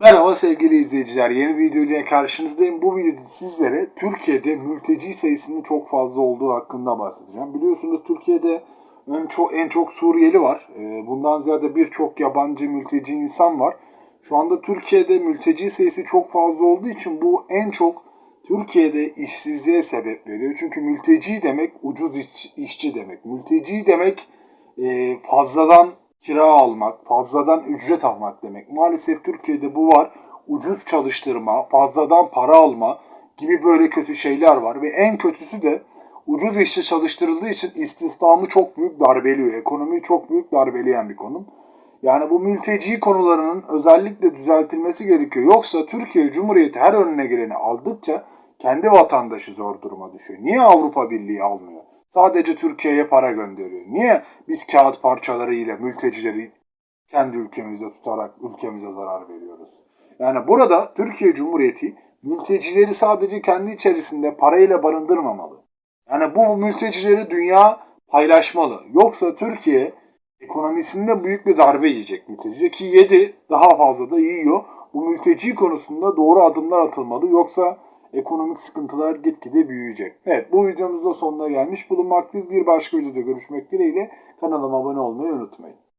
Merhaba sevgili izleyiciler. Yeni bir videoyla karşınızdayım. Bu videoda sizlere Türkiye'de mülteci sayısının çok fazla olduğu hakkında bahsedeceğim. Biliyorsunuz Türkiye'de en çok, en çok Suriyeli var. Ee, Bundan ziyade birçok yabancı mülteci insan var. Şu anda Türkiye'de mülteci sayısı çok fazla olduğu için bu en çok Türkiye'de işsizliğe sebep veriyor. Çünkü mülteci demek ucuz iş- işçi demek. Mülteci demek e, fazladan kira almak, fazladan ücret almak demek. Maalesef Türkiye'de bu var. Ucuz çalıştırma, fazladan para alma gibi böyle kötü şeyler var. Ve en kötüsü de ucuz işçi çalıştırıldığı için istihdamı çok büyük darbeliyor. Ekonomiyi çok büyük darbeleyen bir konum. Yani bu mülteci konularının özellikle düzeltilmesi gerekiyor. Yoksa Türkiye Cumhuriyeti her önüne geleni aldıkça kendi vatandaşı zor duruma düşüyor. Niye Avrupa Birliği almıyor? Sadece Türkiye'ye para gönderiyor. Niye biz kağıt parçaları ile mültecileri kendi ülkemizde tutarak ülkemize zarar veriyoruz? Yani burada Türkiye Cumhuriyeti mültecileri sadece kendi içerisinde parayla barındırmamalı. Yani bu mültecileri dünya paylaşmalı. Yoksa Türkiye ekonomisinde büyük bir darbe yiyecek mülteci ki yedi daha fazla da yiyor. Bu mülteci konusunda doğru adımlar atılmalı yoksa ekonomik sıkıntılar gitgide büyüyecek. Evet bu videomuzda sonuna gelmiş bulunmaktayız. Bir başka videoda görüşmek dileğiyle kanalıma abone olmayı unutmayın.